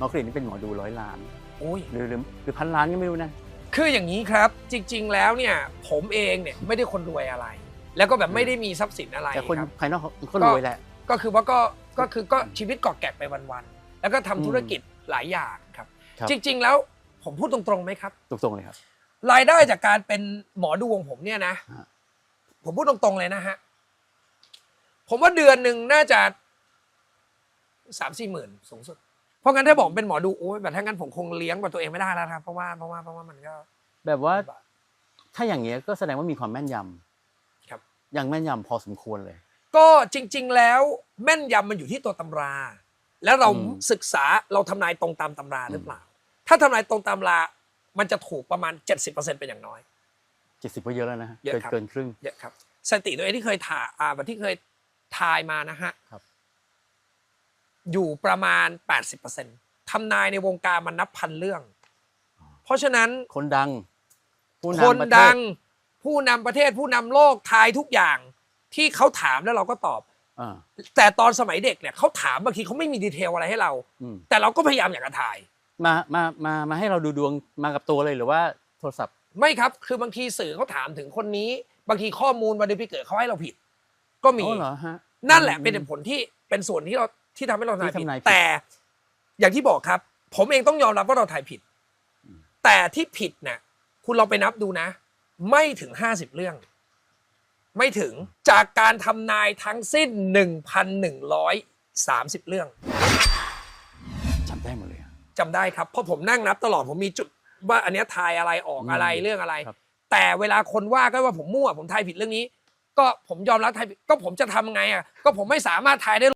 หมอกรีดนี่เป็นหมอดูร้อยล้านโอ้ย หรือหรือหรือพันล้านก็ไม่รู้นะ คืออย่างนี้ครับจริง ๆ แล้วเนี่ยผมเองเนี่ยไม่ได้คนรวยอะไร แล้วก็แบบไม่ได้มีทรัพย์สินอะไรแต่คนครับภายนอกเขาก็รวยแหละ ก็คือว่าก็ก็คือก็ชีวิตเกาะแกะไปวันๆแล้วก็ทำอืมธุรกิจหลายอย่างครับ ครับ จริง ๆ แล้วผมพูดตรงๆไหมครับ ตรงๆเลยครับ รายได้จากการเป็นหมอดูของผมเนี่ยนะ ฮะ ผมพูดตรงๆเลยนะฮะ ผมว่าเดือนหนึ่งน่าจะสามสี่หมื่นสูงสุด เพราะงั้นถ้าบอกเป็นหมอดูโอ้ยแบบถ้างั้นผมคงเลี้ยงกับตัวเองไม่ได้แล้วนะครับเพราะว่าเพราะว่าเพราะว่ามันก็แบบว่า ถ้าอย่างเงี้ยก็แสดงว่ามีความแม่นยำครับอย่างแม่นยำพอสมควรเลย ก็จริง ๆ แล้วแม่นยำมันอยู่ที่ตัวตำรา แล้วเราอืมศึกษาเราทำนายตรงตามตำราหรือเปล่า ถ้าทำนายตรงตามรามันจะถูกประมาณ 70%เป็นอย่างน้อยเจ็ดสิบก็เยอะแล้วนะฮะเยอะเกินครับเกินครึ่งเยอะครับสถิติตัวเองที่เคยถ่ายอ่าแบบที่เคยทายมานะฮะครับ อยู่ประมาณ 80%ทำนายในวงการมันนับพันเรื่อง เพราะฉะนั้นคนดัง ผู้คนนำประเทศดังผู้นำประเทศผู้นำโลกทายทุกอย่างที่เขาถามแล้วเราก็ตอบ อ่าแต่ตอนสมัยเด็กเนี่ยเขาถามบางทีเขาไม่มีดีเทลอะไรให้เรา อืมแต่เราก็พยายามอยากจะถ่าย มามามามาให้เราดูดวงมากับตัวเลยหรือว่าโทรศัพท์ ไม่ครับคือบางทีสื่อเขาถามถึงคนนี้ บางทีข้อมูลวันเดือนปีเกิดเขาให้เราผิด ก็มี อ๋อเหรอฮะนั่นแหละเป็นอืเหมตุผลที่เป็นส่วนที่เรา ที่ทำให้เราถ่ายที่ผิดทำนายผิดแต่อย่างที่บอกครับ ผมเองต้องยอมรับว่าเราถ่ายผิดอืมแต่ที่ผิดเนี่ยคุณเราไปนับดูนะ ไม่ถึงห้าสิบเรื่อง ไม่ถึงจากการทำนายทั้งสิ้นหนึ่งพันหนึ่งร้อยสามสิบเรื่องจำได้หมดเลยอะจำได้ครับเพราะผมนั่งนับตลอดผมมีจุดว่าอันเนี้ยทายอะไรออกอะไรอืมเรื่องอะไรครับแต่เวลาคนว่าก็ว่าผมมั่วผมทายผิดเรื่องนี้ ก็ผมยอมรับทายผิดก็ผมจะทำไงอะก็ผมไม่สามารถทายได้